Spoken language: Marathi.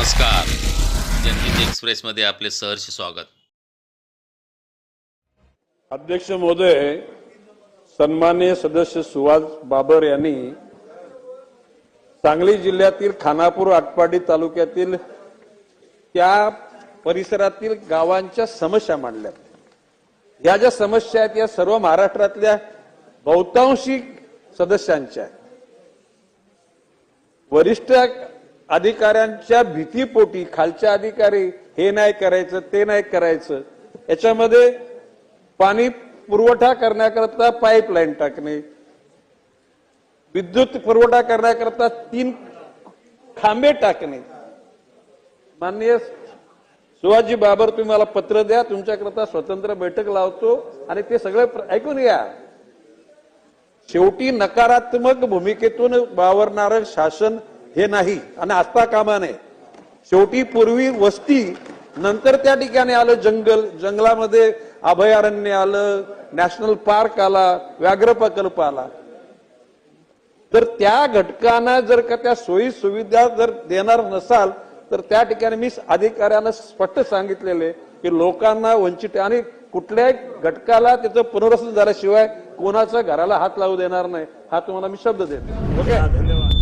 नमस्कार. जनहित एक्सप्रेसमध्ये आपले सहर्ष स्वागत. अध्यक्ष महोदय सन्मान्य सदस्य सुहास बाबर यांनी सांगली जिल्ह्यातील खानापूर आटपाडी तालुक्यातील त्या परिसरातील गावांच्या समस्या मांडल्या. या ज्या समस्या आहेत या सर्व महाराष्ट्रातल्या बहुतांशी सदस्यांच्या वरिष्ठ अधिकाऱ्यांच्या भीतीपोटी खालच्या अधिकारी हे नाही करायचं ते नाही करायचं. याच्यामध्ये पाणी पुरवठा करण्याकरता पाईपलाईन टाकणे विद्युत पुरवठा करण्याकरता तीन खांबे टाकणे. माननीय शिवाजी बाबर तुम्ही मला पत्र द्या तुमच्याकरता स्वतंत्र बैठक लावतो आणि ते सगळं ऐकून घ्या शेवटी नकारात्मक भूमिकेतून वावरणारं शासन हे नाही. आणि असता कामा नये शेवटी पूर्वी वस्ती नंतर त्या ठिकाणी आलं जंगल जंगलामध्ये अभयारण्य आलं नॅशनल पार्क आला व्याघ्र प्रकल्प आला. तर त्या घटकांना जर का त्या सोयी सुविधा जर देणार नसाल तर त्या ठिकाणी मी अधिकाऱ्यांना स्पष्ट सांगितलेले की लोकांना वंचित आणि कुठल्याही घटकाला त्याचं पुनर्वसन झाल्याशिवाय कोणाच्या घराला हात लावू देणार नाही. हा तुम्हाला मी शब्द देतो. ओके?